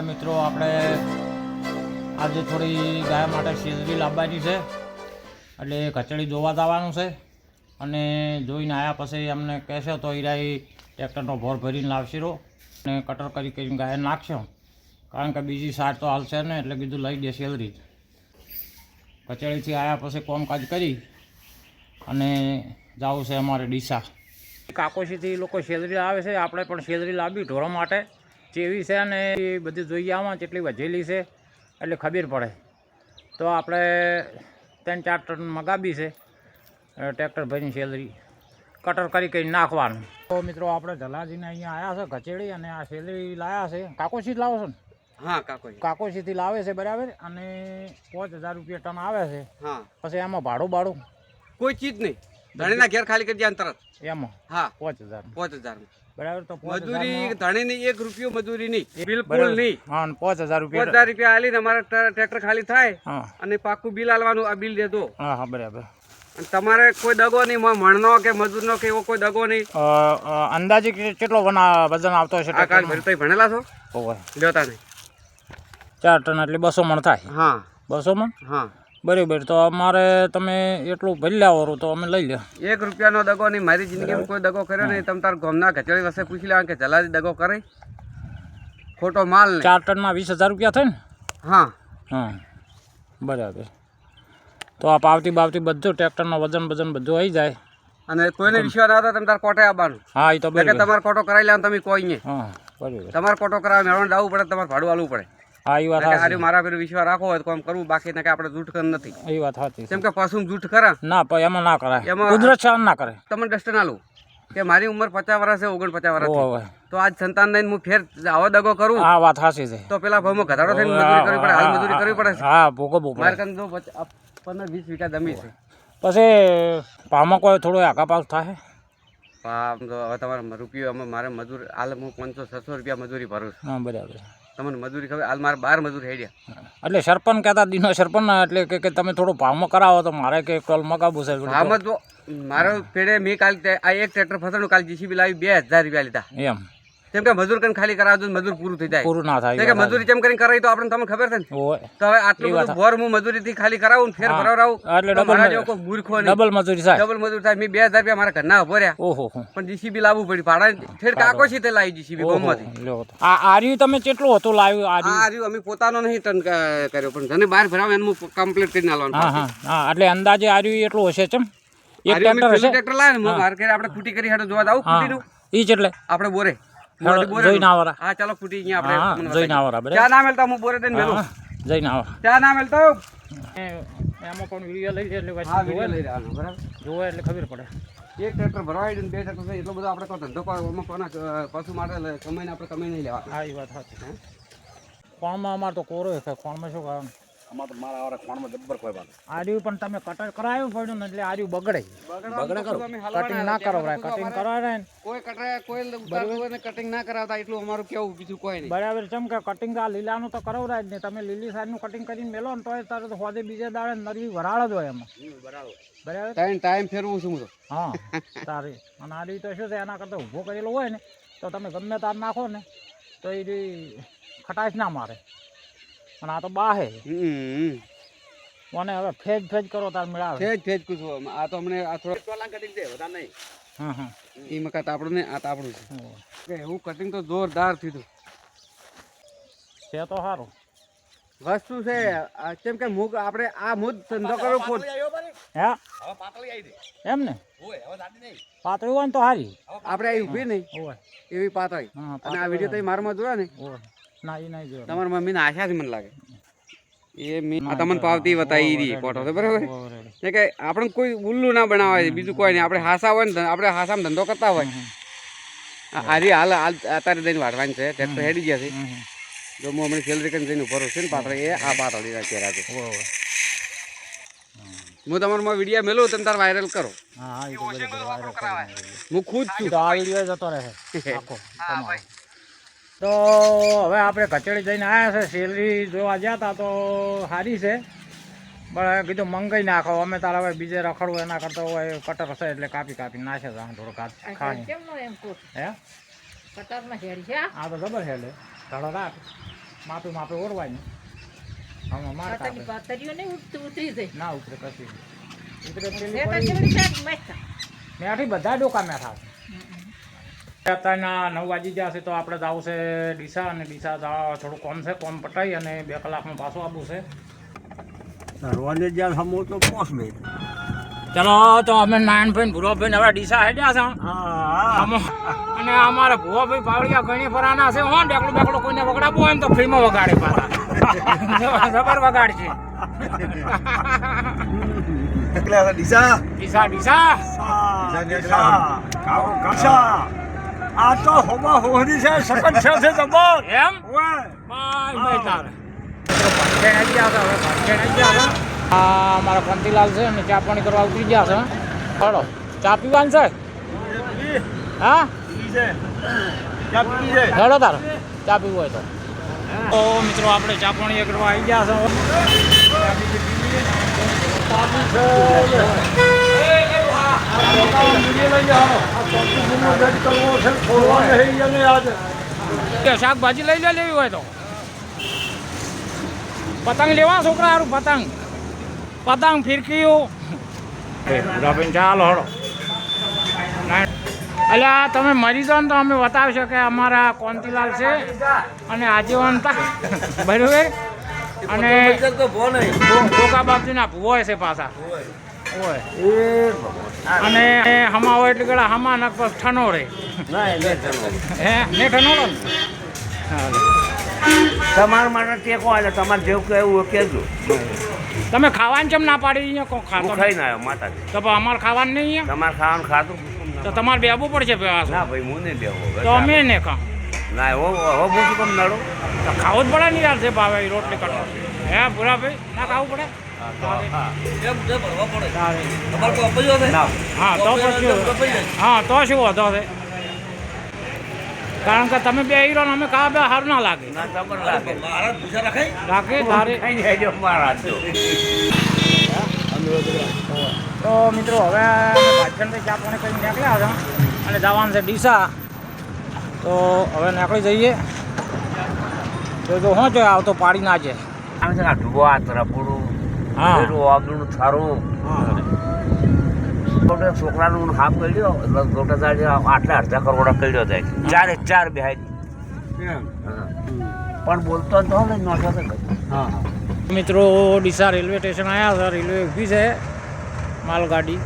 મિત્રો, આપણે આજે થોડી ગાય માટે શેરડી લાવવાની છે, એટલે ખચડી જોવા જવાનું છે અને જોઈને આવ્યા પછી અમને કહેશે તો ઈરાઈ ટ્રેક્ટરનો ભોર ભરીને લાવશીરો અને કટર કરી કરીને ગાય નાખશો. કારણ કે બીજી સાર તો હાલશે ને, એટલે કીધું લઈ દે શેરડી. કચડીથી આવ્યા પછી કોમકાજ કરી અને જવું છે અમારે ડીસા. કાકોશીથી લોકો શેરડી આવે છે, આપણે પણ શેરડી લાવી ઢોરો માટે. જેવી છે ને એ બધી જોઈએ આમાં કેટલી વધેલી છે એટલે ખબર પડે. તો આપણે ત્રણ ચાર ટન મગાવી છે ટ્રેક્ટર ભરીને સેલરી. કટર કરી કરી નાખવાનું. તો મિત્રો આપણે જલાજીને અહીંયા આવ્યા છે ઘચેડી અને આ સેલરી લાવ્યા છે. કાકોશી જ લાવો છો ને? હા કાકોશી. કાકોશીથી લાવે છે બરાબર? અને પાંચ હજાર રૂપિયા ટન આવે છે. હા. પછી એમાં ભાડું ભાડું કોઈ ચીજ નહીં. ધણીના ઘેર ખાલી કરી દે તરત એમાં? હા. પાંચ હજાર. પાંચ હજાર. બરાબર તો મજૂરી ધણીની એક રૂપિયો મજૂરી નહીં. બિલકુલ નહીં. હા પાંચ હજાર પાંચ રૂપિયા હજાર રૂપિયા આલીને અમારા ટ્રેક્ટર ખાલી થાય અને પાકું બિલ આલવાનું આ બિલ દેતો હા હા બરાબર. તમારે કોઈ દગો નહીં મણનો કે મજૂરનો કે એવો કોઈ દગો નહીં. અંદાજે કેટલો વજન આવતો હશે કાલ? ભરી ભણેલા છો? જોતા લેતા નહીં. ચાર ટન એટલે બસો મણ થાય. હા. બસો મણ? હા. બરાબર તો અમારે તમે એટલું ભરી લાવો તો અમે લઈ લે. એક રૂપિયાનો દગો નહીં મારી જિંદગીમાં કોઈ દગો કર્યો નહીં. તમે તાર ગોમના કચેરી વસે પૂછી લેવા કે જલાજી દગો કરે? ખોટો માલ ચાર ટનમાં વીસ હજાર રૂપિયા થાય ને હા. હા બરાબર. તો આ પાવતી બાવતી બધું ટ્રેક્ટરનો વજન વજન બધું આવી જાય. અને કોઈને વિશ્વાસ ના થાય તમે તાર કોટે આવવાનું. હા એ તો કે તમારે કોટો કરાવી લેવાનું તમે કોઈ નહીં. હા બરાબર. તમારે કોટો કરાવવા મેળવણ આવવું પડે તમારે ભાડું આવવું પડે. હા એ વાત સાચી. મારા પર વિશ્વાસ રાખો હોય તો કામ કરવું બાકી ને કે આપણે જૂઠ કર નથી. એ વાત સાચી કેમ કે પશુ જૂઠ કરે? ના એમાં ના કરાય. એમાં- કુદરત સહન ના કરે. તમને ડસ્ટન આલું કે મારી ઉંમર પચાસ વર્ષ છે ઓગણ પચાસ વર્ષ. તો આજ સંતાન લઈને હું ફેર આવો દગો કરું? હા વાત સાચી છે. તો પેલા ભાવમાં ઘટાડો થઈને મજૂરી કરવી પડે હાલ મજૂરી કરવી પડે. હા ભોગો ભોગો. મારે આ પંદર વીસ વીઘા જમીન છે. પછી પામાં કોઈ થોડો આકા પાસ થાય? પામ તો હવે તમારે રૂપિયો અમે મારે મજૂર હાલ હું પાંચસો છસો રૂપિયા મજૂરી ભરું છું. હા બરાબર. તમને મજૂરી ખબર? હાલ મારે બાર મજૂર હેડ્યા. એટલે સરપંચ કહેતા દિનો સરપંચ એટલે કે તમે થોડું ભાવમાં કરાવો તો મારે કે ટોલ મગાવવું છે. ભાવમાં તો મારો પેડે મેં કાલ આ એક ટ્રેક્ટર ફસાણું કાલ જીસીબી લાવી બે હજાર રૂપિયા લીધા. એમ. કેમ કે મજૂર કરીને ખાલી કરાવજો મજૂર પૂરું થઈ જાય. પૂરું ના થાય કે મજૂરી કેમ કરીને કરાવી તો આપણે તમને ખબર છે ને. તો હવે આટલું બધું બોર હું મજૂરીથી ખાલી કરાવું ફેર. ભરાવરાવું એટલે ડબલ જેવો મૂર્ખો ડબલ મજૂરી થાય. ડબલ મજૂરી થાય. મેં બે હજાર રૂપિયા મારા ઘરના ભર્યા ઓહો પણ જીસીબી લાવવું પડ્યું. ભાડા ફેર કાકો છે તે લાવી જીસીબી તો. આ આર્યું તમે કેટલું હતું લાવ્યું? આર્યું? આ અમે પોતાનો નહીં ટન કર્યો પણ જેને બહાર ભરાવે એનું કમ્પ્લીટ કરીને આલવાનું હા હા એટલે અંદાજે આર્યું એટલું હશે ચમ? એક રહ્યું ટ્રેક્ટર હશે? ટ્રેક્ટર લાવે ને મારે ઘરે આપણે ખૂટી કરી હાડો જોવા જાવ ખૂટીનું ઈ એટલે. આપણે બોરે. જોઈને આવરા. હા ચાલો ખૂટી અહીંયા આપણે તમને જઈને બરાબર? ચા ના મેલતા હું બોરે દઈને મેલું. જઈને આવો ચા ના મેલતા? એમાં પણ વીડિયો લઈ એટલે હા લઈ બરાબર. જોવે એટલે ખબર પડે. એક ટ્રેક્ટર ભરવા આવી બે ટ્રેક્ટર એટલો બધો આપણે કોઈ ધંધો કરો એમાં કોના પશુ માટે કમાઈને આપણે કમાઈ નહીં લેવા હા એ વાત સાચી. કોણમાં અમારે તો કોરો છે કોણમાં શું કારણ અમાર તો મારા વાળા ખોણમાં જબ્બર કોઈ વાત આર્યું પણ તમે કટર કરાયું પડ્યું ને એટલે આર્યું બગડે. બગડે કરો કટિંગ ના કરાવરાય કટિંગ કરાવરાય ને. કોઈ કટરે કોઈ ઉતારવું કટિંગ ના કરાવતા એટલું અમારું કેવું બીજું કોઈ નહીં. બરાબર ચમ કે કટિંગ આ લીલાનું તો કરાવરાય જ નહીં. તમે લીલી સાઈડનું કટિંગ કરીને મેલો ને તોય તારે તો હોદે બીજે દાડે નરવી વરાળ જ હોય એમાં. બરાબર? ટાઈમ ટાઈમ ફેરવું છું હું તો. હા સારી અને આર્યું તો શું છે એના કરતાં ઊભો કરેલો હોય ને તો તમે ગમે તાર નાખો ને તો એ ખટાશ ના મારે. અને આ તો બાહે હમ. મને હવે ફેજ ફેજ કરો તાર મેળાવે. ફેજ ફેજ કુછ આ તો અમને આ થોડો ટોલા કટિંગ દે વધારે નહીં. હા હા. એ મકા તાપડું ને આ તાપડું છે. કે એવું કટિંગ તો જોરદાર થયું. છે તો સારું વસ્તુ છે કેમ કે મુગ આપણે આ મુદ ધંધો કરો ખોટ હે? એમ ને? પાતળી હોય ને તો સારી આપણે અહીં ઊભી નહીં. હોય એવી પાતળી. હા અને આ વિડિયો તમે મારમાં જોયા ને. હોય ના એ નહીં જોયો તમારા મમ્મીને આશાથી મને લાગે. એ મેં તમને પાવતી બતાવી રહી ફોટો છે બરાબર? એ કે આપણે કોઈ ઉલ્લું ના બનાવાય બીજું કોઈ નહીં. આપણે હાસા હોય ને આપણે હાસામાં ધંધો કરતા હોય. હારી હાલ હાલ અત્યારે જઈને વાઢવાની છે. ટ્રેક્ટર હેડી ગયા છે. જો હું હમણાં સેલરી કરીને જઈને ઊભો છું ને પાત્ર એ આ પાતળી ચહેરા છે હું તમારો વીડિયો મેલું તમે તાર વાયરલ કરો. હા હા એ તો બરાબર વાયરલ હું ખુદ છું. તો આ વીડિયો જતો રહે. આખો તમારો. તો હવે આપણે કચેડી જઈને આવ્યા છે સેલરી જોવા ગયા હતા તો સારી છે. પણ કીધું મંગાઈ નાખો અમે તારા હવે બીજે રખડવું એના કરતા હોય કટર હશે એટલે કાપી કાપી નાખે છે થોડું કાપ ખાણી? હે? હા હેડ છે આ? આ તો જબર છે ધડો રાખ. માપી માપી ઓરવાની આમાં માર પાતળની કાપે. ઉતરી- ઉતરી જાય. ના ઉતરે કશું. ઉતરે. મેઠી બધા ડોકા મેઠા અત્યારના નવ વાગી ગયા છે તો આપણે જવું છે ડીસા અને ડીસા થોડું કોમ છે કોમ પટાઈ અને બે કલાકમાં પાછું આવવું છે. રોને જ્યાં સમો તો પોસ બે ચલો તો અમે નાયણભાઈ ભૂરોભાઈ હવે ડીસા હેડ્યા છે. અને અમારા ભૂવાભાઈ પાવડિયા ઘણી ફરાના છે હો ડેકડું બેકડું કોઈને વગડાવવું હોય ને તો ફ્રીમાં વગાડે પાછા. જબર વગાડ છે ડીસા? ડીસા ડીસા. ડીસા કાશા આ તો હોમા હોહરી છે સકન છે છે જબર એમ? ઓય. બાય બાય તારે. આવી ગયા હવે આવી ગયા આ મારા પંતીલાલ છે ને ચા પાણી કરવા ઉતરી ગયા છે. હળો ચા પીવાનું છે? હા? હેડો તાર. ચા પીવું હોય તો. ઓ મિત્રો આપણે ચા પાણી કરવા આવી ગયા છે. શાકભાજી લઈ લે લેવી હોય તો. પતંગ લેવા છોકરા સારું પતંગ. પતંગ ફિરકીઓ. રબીન ચાલો હળો. અલ્યા તમે મરી જાઓ ને તો અમે બતાવશો કે અમારા કોંતીલાલ છે અને આજીવન તા. બરોબર? અને ગોગા બાપજીના ભૂવો છે પાછા. હોય અને હમા હોય એટલે ગળા હમા બસ ઠનો રે. હે? ને ઠનો ને તમારા માટે ટેકો આલે તમારે જેવું કે એવું કહેજો તમે ખાવાનું ચમ ના પાડી અહીંયા કોણ ખાતો ખાઈ ના આવ્યો માતાજી. તો અમારે ખાવાનું નહીં અહીંયા? તમારે ખાવાનું ખાતું તો તમારે બેવું પડશે ના ભાઈ હું નહીં બેવો તો અમે ને ખા ના હો હો શું કમ નડો. તો ખાવું જ પડે ને યાર છે ભાવે રોટલી કરવા હે ભૂરા ભાઈ ના ખાવું પડે. ના હા તો પછી હા તો શું વાંધો છે? કારણ કે તમે બે હીરો ને અમે કા બે સારું ના લાગે. લાગે રાખે. તારે તો મિત્રો હવે પાછળથી ચા પાણી કરીને નીકળ્યા હતા અને જવાનું છે ડીસા. તો હવે નીકળી જઈએ. તો જો શું છે આવતો પાડી ના છે આમ છે ઢુવા તરફડું હા. પેલું થારું ગોટે છોકરાનું હાફ કર્યો એટલે ગોટે તારે આટલા અડધા કરોડા કર્યો જાય ચારે ચાર બેહાઈ. પણ બોલતો તો ને હા મિત્રો ડીસા રેલવે સ્ટેશન આવ્યા હતા. રેલવે ઊભી છે. માલગાડી.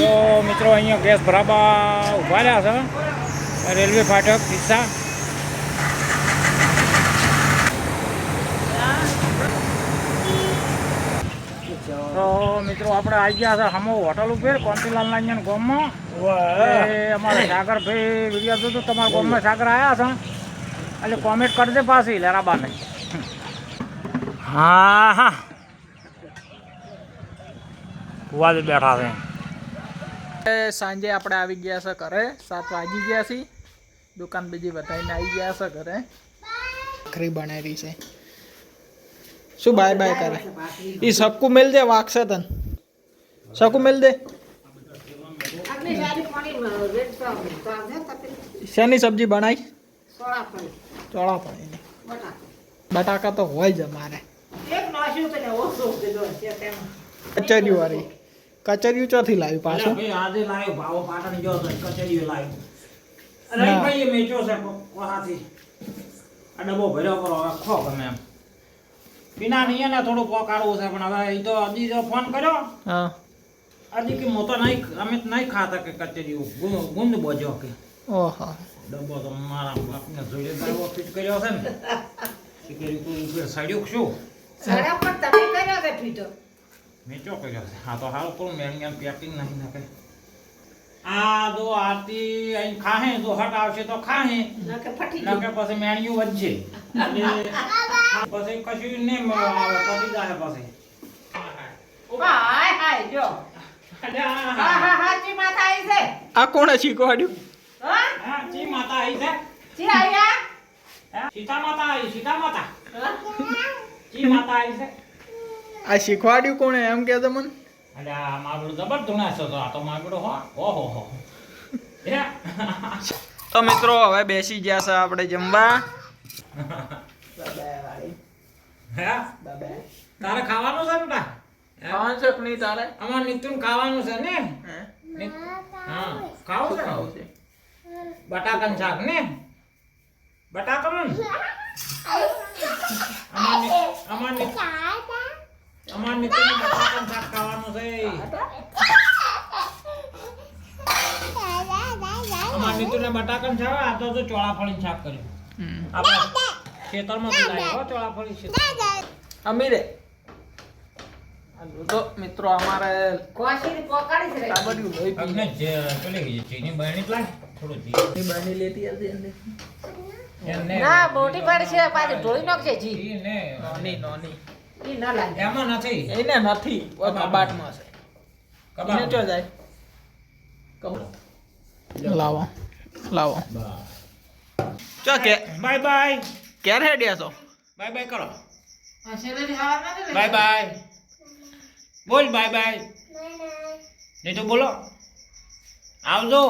તો મિત્રો અહીંયા ગેસ ભરાબા ઊભા રહ્યા છે. રેલવે ફાટક ડીસા તો મિત્રો આપણે આવી ગયા છે હમો હોટલ ઉપર કોંતીલાલ નાંજન ગામમાં. એ અમારા સાગરભાઈ વીડિયો જોતો તમારા ગામમાં સાગર આવ્યા છે. એટલે કોમેન્ટ કરજે પાછી લેરાબાને. હા હા. કુવાજી બેઠા છે. એ સાંજે આપણે આવી ગયા છે ઘરે સાત વાગી ગયા છીએ. દુકાન બીજી બધાઈને આવી ગયા છે ઘરે. ખરી બનાવી છે. શું બાય બાય કરે? એ સબકુ મેલ દે વાગશે તન. સક્કુ મેલ દે. શેની સબ્જી બનાવી ચોળા પણ બટાકા. તો હોય જ અમારે. કચરિયું વાળી. કચરિયું ચોથી લાવી પાછું? આજે લાવ્યો ભાવો પાટણ ગયો તો કચેરીએ લાવ્યો છે આ ડબ્બો ભર્યો કરો ખો ગમે એમ. પીના નહીં ને થોડું પોકાડવું છે પણ હવે એ તો અજી જો ફોન કર્યો હા. અજી કે મોતો તો નહીં અમે તો નહીં ખાતા કે કચેરી ગુંદ બોજો કે. ઓહો. ડબ્બો તો મારા બાપને જોડે ડબ્બો ફિટ કર્યો છે ને. કે તું ઉપર સડ્યું શું સાડા પણ તમે કર્યો કે ફીટો? મેં ચો કર્યો છે. હા તો હાલ પણ મેં એમ પેકિંગ નહીં નાખે. આ જો આરતી અહીં ખાહે જો હટ આવશે તો ખાહે. ના કે ફટી ના કે પછી મેણિયું વધશે. એટલે પછી કશું નહીં આવે પતી જાય પછી. હાય હાય જો. હા હા હા ચી માતા આવી છે? આ કોણે શીખવાડ્યું હા? હા, ચી માતા આવી છે? ચી આયા સીતા માતા આવી સીતા માતા? ચી માતા આવી છે? આ શીખવાડ્યું કોણે? એમ કે આ જબર ધૂણાશો તો આ તો માગડું હો. ઓહો હો? તો મિત્રો હવે બેસી ગયા છે આપણે જમવા. તારે ખાવાનું છે બેટા? ખાવાનું છે નહીં તારે? અમાર નીતુન ખાવાનું છે ને? હા? ખાવું છે. ખાવું છે? બટાકાનું શાક ને? બટાકાનું? અમાર અમાર ની- અમાર નીતુને બટાકાનું શાક ખાવાનું છે. અમાર નીતુને બટાકાનું શાક આ તો જો ચોળાફળીનું શાક કર્યું. આપણે હો ચોળાફળી અમીરે. તો મિત્રો અમારે કોશીની પોકાડી છે. કાબડિયું લોહી જે પેલી ચીની બહેણી જ થોડું જી ની લેતી હતી અંદર ના મોટી પાડી છે પાછી ઢોળી નાખશે જી. ને નોની નોની. ઈ ન લાગે. એમાં નથી. એને નથી ઓય કબાટમાં. છે એને ચો જાય? કહું. લાવો. લાવો. ચો કે. Bye bye. ક્યારે હેડ્યા છો? બાય બાય કરો. બાય બાય બોલ બાય બાય નહીં તો બોલો. આવજો.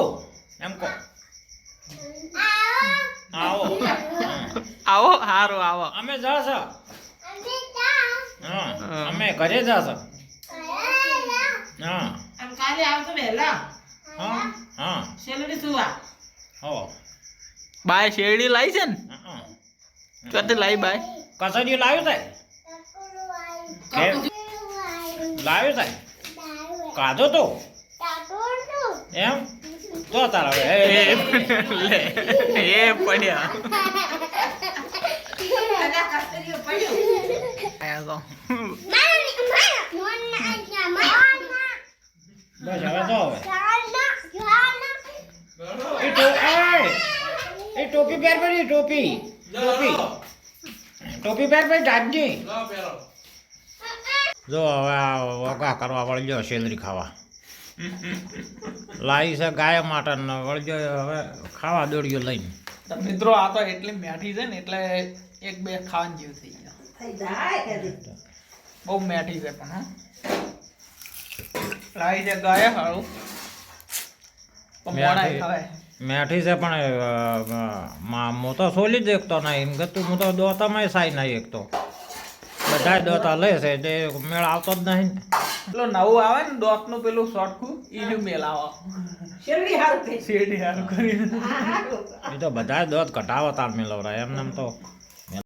એમ કહો. આવો. આવો. હારો આવો. અમે જાશ. હા અમે ઘરે જાશ. હા. કાલે આવતો વહેલા હા હા. શેરડી સુવા. હો. બાય શેરડી લાવી છે ને? હા. ચોથી લાવી બાય કસડિયું લાવ્યું થાય લાવ્યું થાય કાધો તો એમ તો તારા હવે એ, પડ્યા બસ હવે તો હવે એ એ, એ ટોપી પહેર પડી ટોપી ટોપી ટોપી પહેર ભાઈ દાદજી જો હવે વગા કરવા વળજો સેલરી ખાવા. લાવી છે ગાય માટે વળજો હવે ખાવા દોડ્યો લઈને. મિત્રો આ તો એટલી મેઠી છે ને એટલે એક બે ખાવાની જેવું થઈ ગયા. બહુ મેઠી છે પણ હા. લાવી છે ગાય હારું. પણ મોડા ખવાય. મેઠી છે પણ હું તો સોલી જ એકતો નહીં. એમ તું હું તો દોતામાં સાઈ નહીં એકતો. બધા દોતા લે છે તે મેળ આવતો જ નહીં. પેલો નવું આવે ને દોતનું પેલું શોર્ટકું ઈનું મેલાવો શેરડી હારું શેરડી હારું હારું. એ તો બધા દોત ઘટાવતા મેળવરા એમને એમ તો